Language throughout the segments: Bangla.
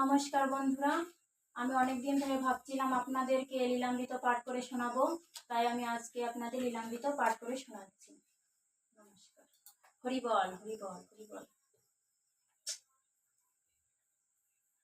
নমস্কার বন্ধুরা। আমি অনেকদিন ধরে ভাবছিলাম আপনাদেরকে লীলামৃত পাঠ করে শোনাবো, তাই আমি আজকে আপনাদের লীলামৃত পাঠ করে শোনাচ্ছি। নমস্কার। হরিবল হরিবল হরিবল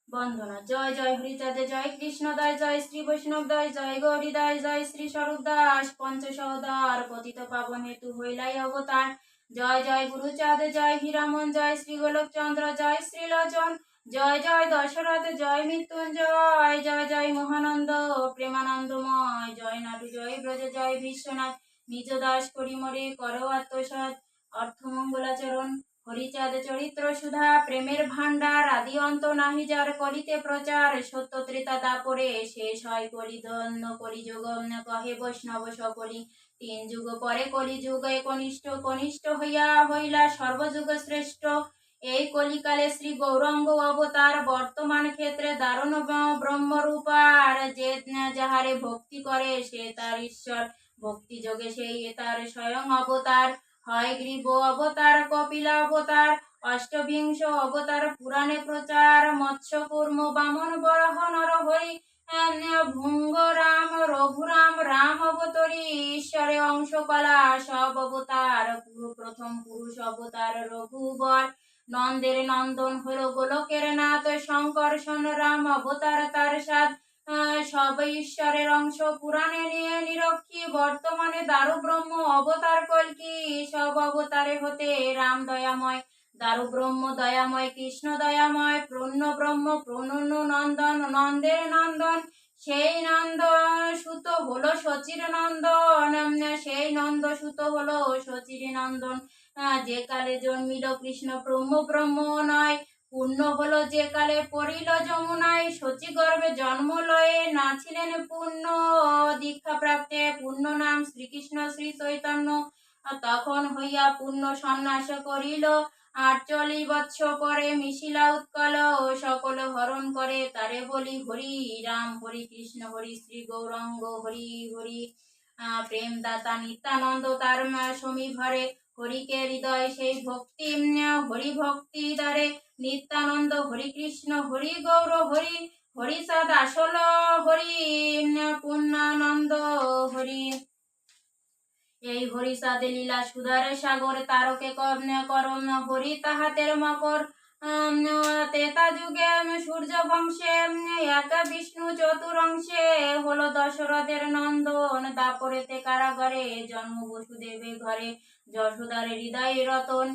বন্দনা, জয় জয় হরিচাঁদে, জয় কৃষ্ণ দয় জয় শ্রী বৈষ্ণব দয় জয় গৌরী দয় জয় শ্রী স্বরূপ দাস, পঞ্চসহদার পতিত পাবন হেতু হইলাই অবতার। জয় জয় গুরুচাঁদ, জয় হীরামন, জয় শ্রী গোলক চন্দ্র জয় শ্রী লোচন। জয় জয় দশরথ, জয় মৃত্যুঞ্জয়, জয় জয় মহানন্দ, প্রেমানন্দময়, জয় নাটু, জয় ব্রজ, জয় বিশ্বনাথ, নিজ দাস করি মরে করো আত্মসাৎ, অর্থমঙ্গলাচরণ, হরিচাঁদ চরিত্র সুধা, প্রেমের ভাণ্ডার, আদি অন্ত নাহি যার করিতে প্রচার, সত্য ত্রেতা দাপরে শেষ হয় কলিদন্য করি যোগ কহে বৈষ্ণব সকলি। তিন যুগ পরে কলি যুগ কনিষ্ঠ কনিষ্ঠ হইয়া হইলা সর্বযুগ শ্রেষ্ঠ। এই কলিকালে শ্রী গৌরঙ্গ অবতার বর্তমান ক্ষেত্রে দারুণ ব্রহ্মরূপার। যে যাহারে ভক্তি করে, সে তার ঈশ্বর। ভক্তি যোগে সেই তার স্বয়ং অবতার। হয় গ্রীব অবতার, কপিলা অবতার, অষ্টবিংশ অবতার, পুরাণে প্রচার মৎস্য কুর্ম বামন বরহ নরহরি ভুঙ্গ রাম, রঘুরাম, রাম অবতরী, ঈশ্বরে অংশ কলা সব অবতার। পুরো প্রথম পুরুষ অবতার, রঘুবর। নন্দের নন্দন হলো গোলকের নাথ শঙ্কর্ষণ রাম অবতার তার সাথ সব ঈশ্বরের অংশ পুরাণে নিয়ে নিরক্ষী, বর্তমানে দারু ব্রহ্ম অবতার কলকি সব অবতারে হতে রাম দয়াময় দারু ব্রহ্ম দয়াময়, কৃষ্ণ দয়াময়, প্রণ্য ব্রহ্ম, প্রণন্য নন্দন, নন্দের নন্দন, সেই নন্দ সুত হলো সচির নন্দন, সেই নন্দ সুত হলো সচির নন্দন। যে কালে জন্মিল কৃষ্ণ ব্রহ্ম ব্রহ্ম নয়, পূর্ণ হলো যে কালে পড়িল যমুনায়। সচি গর্ভে জন্ম লয়ে নাছিলেন পূর্ণ দীক্ষা প্রাপ্তে, পূর্ণ নাম শ্রীকৃষ্ণ শ্রী চৈতন্য। তখন হইয়া পূর্ণ সন্ন্যাস করিল। আটচল্লিশ বৎসর পরে মিশিলা উৎকল ও সকল হরণ করে তারে বলি, হরি রাম, হরি কৃষ্ণ, হরি শ্রী গৌরঙ্গ, হরি হরি। প্রেম দাতা নিত্যানন্দ তার সমীভরে হরিকে হৃদয় সেই ভক্তি হরি ভক্তি দ্বারে নিত্যানন্দ হরি কৃষ্ণ হরি গৌর হরি হরি হরিচাঁদ আসল হরি পূর্ণানন্দ, হরি। এই হরিষাদে লীলা সুধারে সাগর, তারকে করম হরি তাহাতের মকর। তেতা যুগে সূর্য বংশে এক বিষ্ণু চতুরংশে হলো দশরথের নন্দন। কারাগারে জন্ম বসুদেবে ঘরে। রতন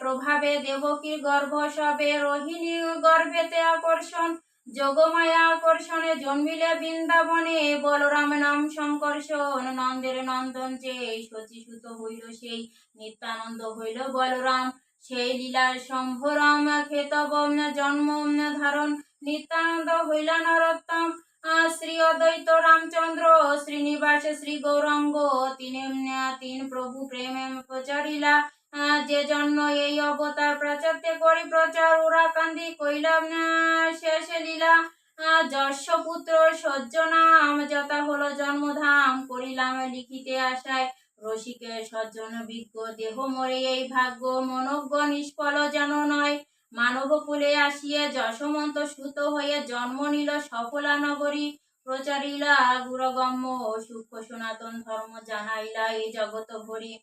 প্রভাবে দেবকীর গর্ভ সবে। রোহিণী গর্ভেতে আকর্ষণ, যোগমায়া আকর্ষণে জন্মিলে বৃন্দাবনে। বলরাম নাম সংকর্ষণ, নন্দের নন্দন যে শচীসুত হইল সেই। নিত্যানন্দ হইল বলরাম। সেই লীলার সম্ভরম খেতব জন্ম ধারণ, নিত্যানন্দ হইল নরোত্তম। শ্রী অদ্বৈত রামচন্দ্র, শ্রীনিবাস শ্রী গৌরঙ্গ, তিন তিন প্রভু প্রেমে প্রচারিলা যে জন্য এই অবতার প্রচারতে করি প্রচার ওরা কান্দি কইলাম শেষ লীলা। যশ পুত্র সহ্য নাম যথা হলো জন্মধাম, করিলাম লিখিতে আশায়। সজ্জন বিজ্ঞ দেহ মরে এই ভাগ্য মনজ্ঞ নিষ্ফল যেন নয়। মানব কুলে যশমন্ত সুত হয়ে জন্ম নিল সফলা নগরী। প্রচারিলা গুরগম্য সূক্ষ্ম সনাতন ধর্ম জানাইলা এই জগত ভরি।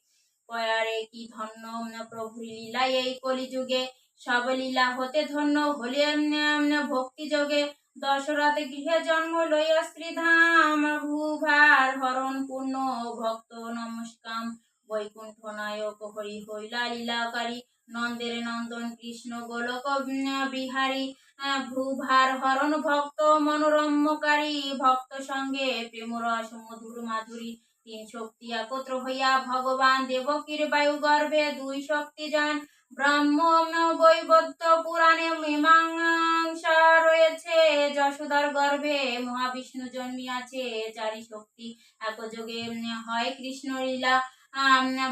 কি ধন্য প্রভু লীলা এই কলিযুগে। সব লীলা হতে ধন্য, হলে ভক্তি যোগে। দশরথ গৃহে জন্ম লইয়া শ্রীধাম ভূভার হরণ পূর্ণ ভক্ত হরি হইলা লীলাকারী। নন্দের নন্দন কৃষ্ণ গোলক বিহারী। ভূভার হরণ ভক্ত মনোরম্যকারী। ভক্ত সঙ্গে প্রেমরস মধুর মাধুরী। তিন শক্তি একত্র হইয়া ভগবান দেবকীর বায়ু গর্ভে দুই শক্তি যান। ব্রহ্ম বৈবদ্য পুরাণে মীমাংসা রয়েছে। যশোদার গর্ভে মহাবিষ্ণু জন্মিয়াছে। চারি শক্তি একযোগে হয় কৃষ্ণ লীলা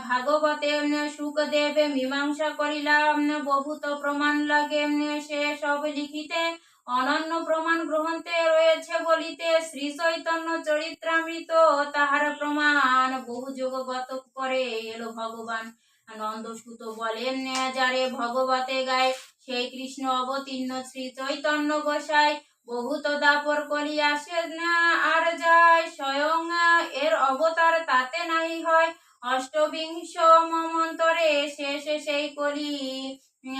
ভাগবতে সুখদেব মীমাংসা করিলাম। বহুত প্রমাণ লাগে সে সব লিখিতে। অনন্য প্রমাণ গ্রহণতে রয়েছে বলিতে, শ্রী চৈতন্য চরিত্রামৃত তাহার প্রমাণ। বহু যোগগত করে এলো ভগবান। নন্দসুত বলেন, যারে ভগবতে গায় সেই কৃষ্ণ অবতীর্ণ শ্রী চৈতন্য গোসাই। বহুত দাপর কলি আসে না আর যায় স্বয়ং, এর অবতার তাতে নাই হয়। অষ্টবিংশ মমন্তরে শেষে সেই কলি।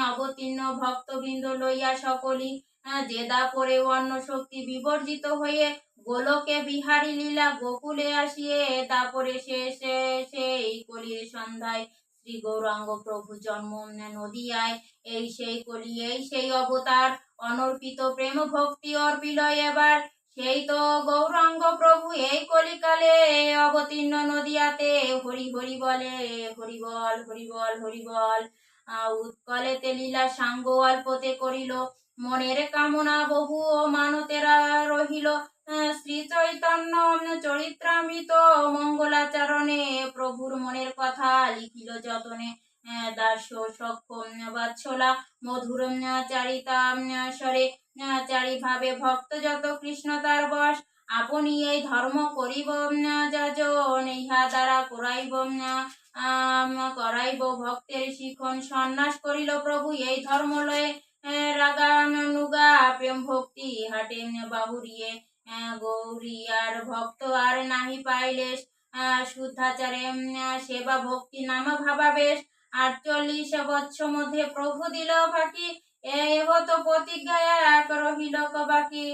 অবতীর্ণ ভক্তবৃন্দ লইয়া সকলি আহ, যে দাপরে অন্য শক্তি বিবর্জিত হয়ে গোলকে বিহারী লীলা গোকুলে আসিয়ে দাপরে শেষে সেই কলির সন্ধ্যায় শ্রী গৌরাঙ্গ প্রভু জন্ম নদিয়ায়। এই সেই কলি এই সেই অবতার অনর্পিত প্রেম ভক্তি অর্পিল এবার। সেই তো গৌরাঙ্গ এই কলিকালে অবতীর্ণ নদিয়াতে হরি হরি বলে হরি বল হরি বল হরি বল। উৎকলেতে লীলা সাঙ্গ অল্পতে করিল। মনের কামনা বহু ও মানতেরা রহিল শ্রী চৈতন্য চরিত্রামৃত মঙ্গলাচরণে প্রভুর মনের কথা লিখিল যতনে। দাস সক্ষম বাৎসলা মধুর চারিতা স্বরে আহ, চারিভাবে ভক্ত যত কৃষ্ণ তার বশ। আপনি এই ধর্ম করিব যাজন ইহা দ্বারা করাইব করাইব ভক্তের শিখন। সন্ন্যাস করিল প্রভু এই ধর্ম লয়ে আহ, রাগা নুগা প্রেম ভক্তি হাটে বাহুরিয়ে গৌরী আর ভক্ত আর নাহি পাইলে শুদ্ধাচারে সেবা ভক্তি নাম ভাবাবেশ। আটচল্লিশ বৎসর মধ্যে প্রভু দিল ফাঁকি এ হতো প্রতিজ্ঞায় এক রহিল বাকি